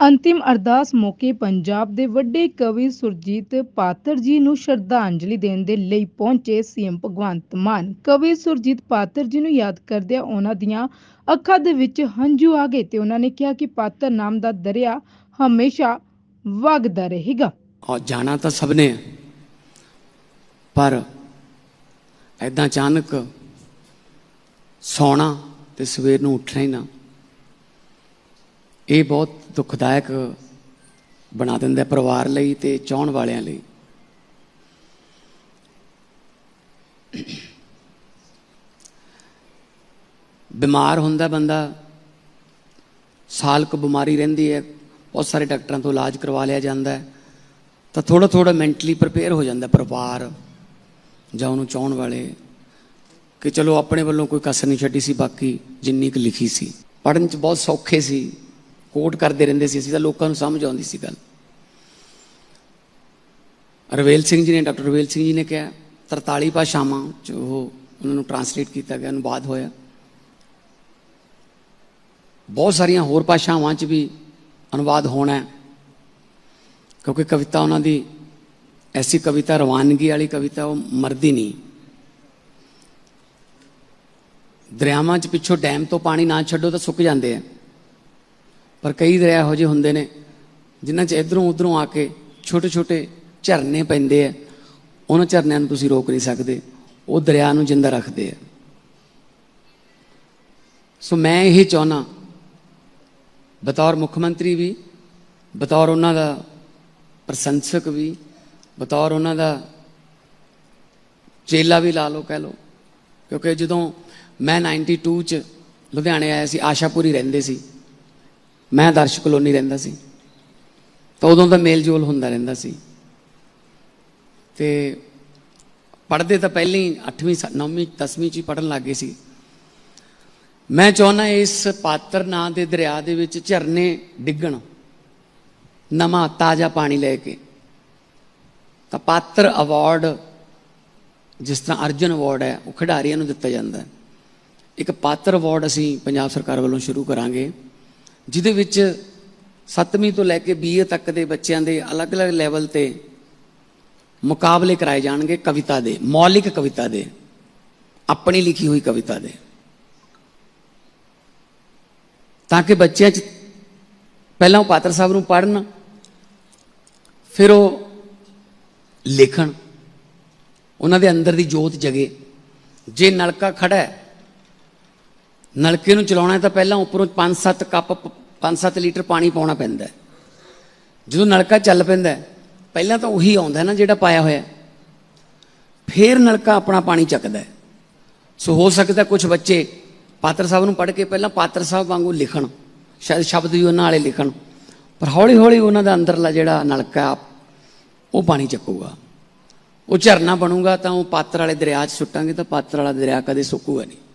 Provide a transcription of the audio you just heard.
ਅੰਤਿਮ ਅਰਦਾਸ ਮੌਕੇ ਪੰਜਾਬ ਦੇ ਵੱਡੇ ਕਵੀ ਸੁਰਜੀਤ ਪਾਤਰ ਜੀ ਨੂੰ ਸ਼ਰਧਾਂਜਲੀ ਦੇਣ ਦੇ ਲਈ ਪਹੁੰਚੇ ਸੀਐਮ ਭਗਵੰਤ ਮਾਨ। ਕਵੀ ਸੁਰਜੀਤ ਪਾਤਰ ਜੀ ਨੂੰ ਯਾਦ ਕਰਦਿਆਂ ਉਹਨਾਂ ਦੀਆਂ ਅੱਖਾਂ ਦੇ ਵਿੱਚ ਹੰਝੂ ਆ ਗਏ ਤੇ ਉਹਨਾਂ ਨੇ ਕਿਹਾ ਕਿ ਪਾਤਰ ਨਾਮ ਦਾ ਦਰਿਆ ਹਮੇਸ਼ਾ ਵਗਦਾ ਰਹੇਗਾ। ਔਰ ਜਾਣਾ ਤਾਂ ਸਭ ਨੇ ਪਰ ਐਦਾਂ ਅਚਾਨਕ ਸੌਣਾ ਤੇ ਸਵੇਰ ਨੂੰ ਉੱਠਣਾ ਹੀ ਨਾ। ਇਹ ਬਹੁਤ ਦੁਖਦਾਇਕ ਬਣਾ ਦਿੰਦਾ ਪਰਿਵਾਰ ਲਈ ਤੇ ਚਾਹਣ ਵਾਲਿਆਂ ਲਈ। ਬਿਮਾਰ ਹੁੰਦਾ ਬੰਦਾ ਸਾਲ ਕੁ ਬਿਮਾਰੀ ਰਹਿੰਦੀ ਹੈ, ਬਹੁਤ ਸਾਰੇ ਡਾਕਟਰਾਂ ਤੋਂ ਇਲਾਜ ਕਰਵਾ ਲਿਆ ਜਾਂਦਾ ਹੈ, ਤਾਂ ਥੋੜਾ ਥੋੜਾ ਮੈਂਟਲੀ ਪ੍ਰਪੇਅਰ ਹੋ ਜਾਂਦਾ ਪਰਿਵਾਰ ਜਾਂ ਉਹਨੂੰ ਚਾਹਣ ਵਾਲੇ ਕਿ ਚਲੋ ਆਪਣੇ ਵੱਲੋਂ ਕੋਈ ਕਸਰ ਨਹੀਂ ਛੱਡੀ ਸੀ, ਬਾਕੀ ਜਿੰਨੀ ਕੁ ਲਿਖੀ ਸੀ। ਪੜਨ ਚ ਬਹੁਤ ਸੌਖੇ ਸੀ। ਕੋਟ ਕਰਦੇ ਰਹਿੰਦੇ ਸੀ, ਅਸੀਂ ਤਾਂ ਲੋਕਾਂ ਨੂੰ ਸਮਝ ਆਉਂਦੀ ਸੀ ਗੱਲ। ਰਵੇਲ ਸਿੰਘ ਜੀ ਨੇ, ਡਾਕਟਰ ਰਵੇਲ ਸਿੰਘ ਜੀ ਨੇ ਕਿਹਾ 43 ਭਾਸ਼ਾਵਾਂ ਚ ਉਹ ਉਹਨਾਂ ਨੂੰ ਟਰਾਂਸਲੇਟ ਕੀਤਾ ਗਿਆ, ਅਨੁਵਾਦ ਹੋਇਆ। ਬਹੁਤ ਸਾਰੀਆਂ ਹੋਰ ਭਾਸ਼ਾਵਾਂ ਚ ਵੀ ਅਨੁਵਾਦ ਹੋਣਾ ਕਿਉਂਕਿ ਕਵਿਤਾ ਉਹਨਾਂ ਦੀ, ਐਸੀ ਕਵਿਤਾ ਰਵਾਨਗੀ ਵਾਲੀ ਕਵਿਤਾ ਉਹ ਮਰਦੀ ਨਹੀਂ। ਦਰਿਆਵਾਂ 'ਚ ਪਿੱਛੋਂ ਡੈਮ ਤੋਂ ਪਾਣੀ ਨਾ ਛੱਡੋ ਤਾਂ ਸੁੱਕ ਜਾਂਦੇ ਆ। ਪਰ ਕਈ ਦਰਿਆ ਇਹੋ ਜਿਹੇ ਹੁੰਦੇ ਨੇ, ਜਿਨ੍ਹਾਂ 'ਚ ਇਧਰੋਂ ਉਧਰੋਂ ਆ ਕੇ ਛੋਟੇ ਛੋਟੇ ਝਰਨੇ ਪੈਂਦੇ ਆ, ਉਹਨਾਂ ਝਰਨਿਆਂ ਨੂੰ ਤੁਸੀਂ ਰੋਕ ਨਹੀਂ ਸਕਦੇ। ਉਹ ਦਰਿਆ ਨੂੰ ਜਿੰਦਾ ਰੱਖਦੇ ਆ। ਸੋ ਮੈਂ ਇਹ ਚਾਹਨਾ, ਬਤੌਰ ਮੁੱਖ ਮੰਤਰੀ ਵੀ, ਬਤੌਰ ਉਹਨਾਂ ਦਾ ਪ੍ਰਸ਼ੰਸਕ ਵੀ, ਬਤੌਰ ਉਹਨਾਂ ਦਾ ਚੇਲਾ ਵੀ ਲਾ ਲਓ ਕਹਿ ਲਓ, ਕਿਉਂਕਿ ਜਦੋਂ ਮੈਂ 92 ਚ ਲੁਧਿਆਣੇ ਆਇਆ ਸੀ, ਆਸ਼ਾਪੁਰੀ ਰਹਿੰਦੇ ਸੀ ਮੈਂ ਦਰਸ਼ ਕਲੋਨੀ ਰਹਿੰਦਾ ਸੀ। ਤਾਂ ਉਦੋਂ ਦਾ ਮੇਲ ਜੋਲ ਹੁੰਦਾ ਰਹਿੰਦਾ ਸੀ। ਤੇ ਪੜ੍ਹਦੇ ਤਾਂ ਪਹਿਲਾਂ ਹੀ 8ਵੀਂ 9ਵੀਂ 10ਵੀਂ ਚ ਹੀ ਪੜਨ ਲੱਗੇ ਸੀ। ਮੈਂ ਚਾਹੁੰਦਾ ਇਸ ਪਾਤਰ ਨਾਂ ਦੇ ਦਰਿਆ ਦੇ ਵਿੱਚ ਝਰਨੇ ਡਿੱਗਣ, ਨਵਾਂ ਤਾਜ਼ਾ ਪਾਣੀ ਲੈ ਕੇ। ਤਾਂ ਪਾਤਰ ਅਵਾਰਡ, ਜਿਸ ਤਰ੍ਹਾਂ ਅਰਜਨ ਅਵਾਰਡ ਹੈ, ਉਹ ਖਿਡਾਰੀਆਂ ਨੂੰ ਦਿੱਤਾ ਜਾਂਦਾ ਹੈ। ਇੱਕ ਪਾਤਰ ਅਵਾਰਡ ਅਸੀਂ ਪੰਜਾਬ ਸਰਕਾਰ ਵੱਲੋਂ ਸ਼ੁਰੂ ਕਰਾਂਗੇ। ਜਿਹਦੇ ਵਿੱਚ 7ਵੀਂ ਤੋਂ ਲੈ ਕੇ 20 ਤੱਕ ਦੇ ਬੱਚਿਆਂ ਦੇ ਅਲੱਗ-ਅਲੱਗ ਲੈਵਲ ਤੇ ਮੁਕਾਬਲੇ ਕਰਾਏ ਜਾਣਗੇ ਕਵਿਤਾ ਦੇ, ਮੌਲਿਕ ਕਵਿਤਾ ਦੇ, ਆਪਣੀ ਲਿਖੀ ਹੋਈ ਕਵਿਤਾ ਦੇ। ਤਾਂ ਕਿ ਬੱਚਿਆਂ 'ਚ ਪਹਿਲਾਂ ਉਹ ਪਾਤਰ ਸਾਹਿਬ ਨੂੰ ਪੜ੍ਹਨ, ਫਿਰ ਉਹ ਲਿਖਣ, ਉਹਨਾਂ ਦੇ ਅੰਦਰ ਦੀ ਜੋਤ ਜਗੇ। ਜੇ ਨਲਕਾ ਖੜਾ ਹੈ ਨਲਕੇ ਨੂੰ ਚਲਾਉਣਾ ਤਾਂ ਪਹਿਲਾਂ ਉੱਪਰੋਂ 5-7 ਕੱਪ 5-7 ਲੀਟਰ ਪਾਣੀ ਪਾਉਣਾ ਪੈਂਦਾ ਜਦੋਂ ਨਲਕਾ ਚੱਲ ਪੈਂਦਾ ਪਹਿਲਾਂ ਤਾਂ ਉਹੀ ਆਉਂਦਾ ਨਾ ਜਿਹੜਾ ਪਾਇਆ ਹੋਇਆ ਹੈ। ਫਿਰ ਨਲਕਾ ਆਪਣਾ ਪਾਣੀ ਚੱਕਦਾ ਸੋ ਹੋ ਸਕਦਾ ਕੁਝ ਬੱਚੇ ਪਾਤਰ ਸਾਹਿਬ ਨੂੰ ਪੜ੍ਹ ਕੇ ਪਹਿਲਾਂ ਪਾਤਰ ਸਾਹਿਬ ਵਾਂਗੂ ਲਿਖਣ, ਸ਼ਾਇਦ ਸ਼ਬਦ ਵੀ ਉਹਨਾਂ ਵਾਲੇ ਲਿਖਣ, ਪਰ ਹੌਲੀ ਹੌਲੀ ਉਹਨਾਂ ਦਾ ਅੰਦਰਲਾ ਜਿਹੜਾ ਨਲਕਾ ਉਹ ਪਾਣੀ ਚੱਕੂਗਾ। ਉਹ ਝਰਨਾ ਬਣੂਗਾ ਤਾਂ ਉਹ ਪਾਤਰ ਵਾਲੇ ਦਰਿਆ 'ਚ ਸੁੱਟਾਂਗੇ ਤਾਂ ਪਾਤਰ ਵਾਲਾ ਦਰਿਆ ਕਦੇ ਸੁੱਕੂਗਾ ਨਹੀਂ।